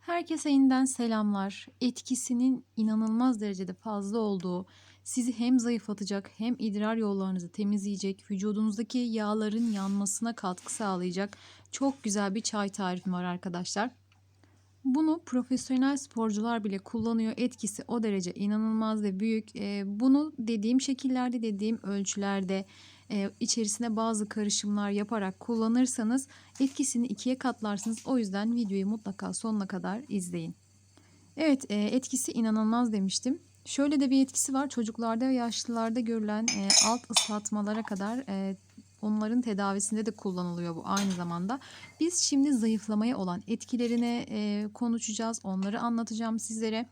Herkese yeniden selamlar. Etkisinin inanılmaz derecede fazla olduğu, sizi hem zayıflatacak hem idrar yollarınızı temizleyecek, vücudunuzdaki yağların yanmasına katkı sağlayacak çok güzel bir çay tarifim var arkadaşlar. Bunu profesyonel sporcular bile kullanıyor. Etkisi o derece inanılmaz ve büyük. Ee, bunu dediğim şekillerde, dediğim ölçülerde, e, içerisine bazı karışımlar yaparak kullanırsanız etkisini ikiye katlarsınız. O yüzden videoyu mutlaka sonuna kadar izleyin. Evet, e, etkisi inanılmaz demiştim. Şöyle de bir etkisi var. Çocuklarda ve yaşlılarda görülen e, alt ıslatmalara kadar onların tedavisinde de kullanılıyor bu aynı zamanda. Biz şimdi zayıflamaya olan etkilerine e, konuşacağız. Onları anlatacağım sizlere.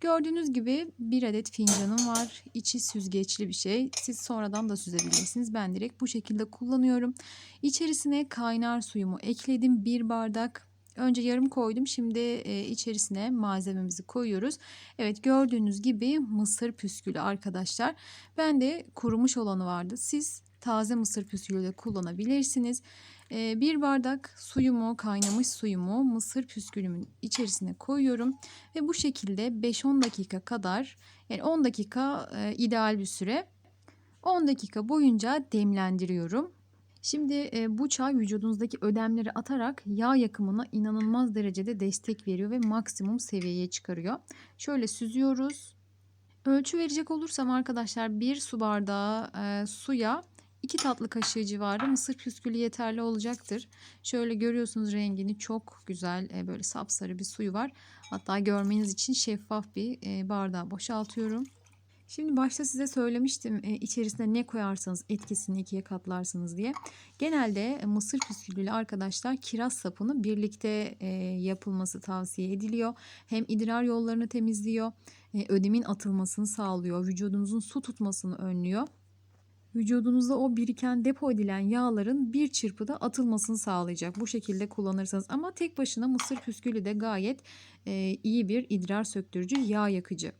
Gördüğünüz gibi bir adet fincanım var. İçi süzgeçli bir şey. Siz sonradan da süzebilirsiniz. Ben direkt bu şekilde kullanıyorum. İçerisine kaynar suyumu ekledim. Bir bardak Önce yarım koydum. Şimdi e, içerisine malzememizi koyuyoruz. Evet gördüğünüz gibi mısır püskülü arkadaşlar. Ben de kurumuş olanı vardı. Siz taze mısır püskülü de kullanabilirsiniz. E, bir bardak suyumu, kaynamış suyumu mısır püskülümün içerisine koyuyorum. Ve bu şekilde 5-10 dakika kadar yani 10 dakika e, ideal bir süre. 10 dakika boyunca demlendiriyorum. Şimdi e, bu çay vücudunuzdaki ödemleri atarak yağ yakımına inanılmaz derecede destek veriyor ve maksimum seviyeye çıkarıyor. Şöyle süzüyoruz. Ölçü verecek olursam arkadaşlar bir su bardağı e, suya 2 tatlı kaşığı civarı mısır püskülü yeterli olacaktır. Şöyle görüyorsunuz rengini çok güzel e, böyle sapsarı bir suyu var. Hatta görmeniz için şeffaf bir e, bardağa boşaltıyorum. Şimdi başta size söylemiştim e, içerisine ne koyarsanız etkisini ikiye katlarsınız diye. Genelde mısır püskülüyle arkadaşlar kiraz sapını birlikte yapılması tavsiye ediliyor. Hem idrar yollarını temizliyor, ödemin atılmasını sağlıyor, vücudunuzun su tutmasını önlüyor. Vücudunuzda o biriken depo edilen yağların bir çırpıda atılmasını sağlayacak. Bu şekilde kullanırsanız ama tek başına mısır püskülü de gayet iyi bir idrar söktürücü yağ yakıcı.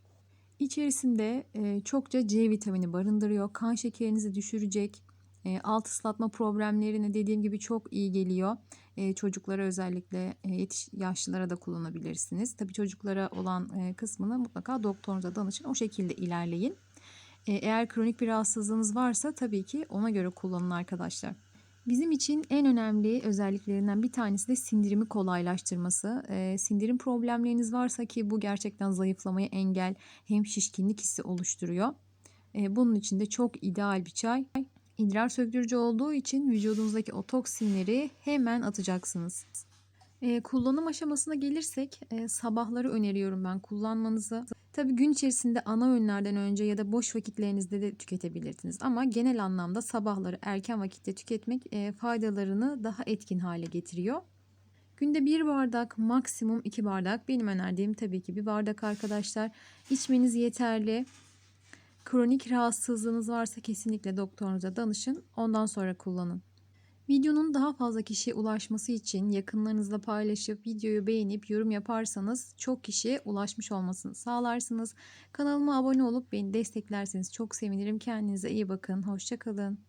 İçerisinde e, çokça C vitamini barındırıyor. Kan şekerinizi düşürecek. E, alt ıslatma problemlerine dediğim gibi çok iyi geliyor. E, çocuklara özellikle e, yetiş yaşlılara da kullanabilirsiniz. Tabii çocuklara olan e, kısmını mutlaka doktorunuza danışın. O şekilde ilerleyin. E, eğer kronik bir rahatsızlığınız varsa tabii ki ona göre kullanın arkadaşlar. Bizim için en önemli özelliklerinden bir tanesi de sindirimi kolaylaştırması. E, sindirim problemleriniz varsa ki bu gerçekten zayıflamaya engel hem şişkinlik hissi oluşturuyor. E, bunun için de çok ideal bir çay. İdrar söktürücü olduğu için vücudunuzdaki o toksinleri hemen atacaksınız. E, kullanım aşamasına gelirsek e, sabahları öneriyorum ben kullanmanızı. Tabii gün içerisinde ana öğünlerden önce ya da boş vakitlerinizde de tüketebilirsiniz. Ama genel anlamda sabahları erken vakitte tüketmek e, faydalarını daha etkin hale getiriyor. Günde bir bardak maksimum iki bardak benim önerdiğim tabii ki bir bardak arkadaşlar. İçmeniz yeterli. Kronik rahatsızlığınız varsa kesinlikle doktorunuza danışın. Ondan sonra kullanın. Videonun daha fazla kişiye ulaşması için yakınlarınızla paylaşıp videoyu beğenip yorum yaparsanız çok kişiye ulaşmış olmasını sağlarsınız. Kanalıma abone olup beni desteklerseniz çok sevinirim. Kendinize iyi bakın. Hoşçakalın.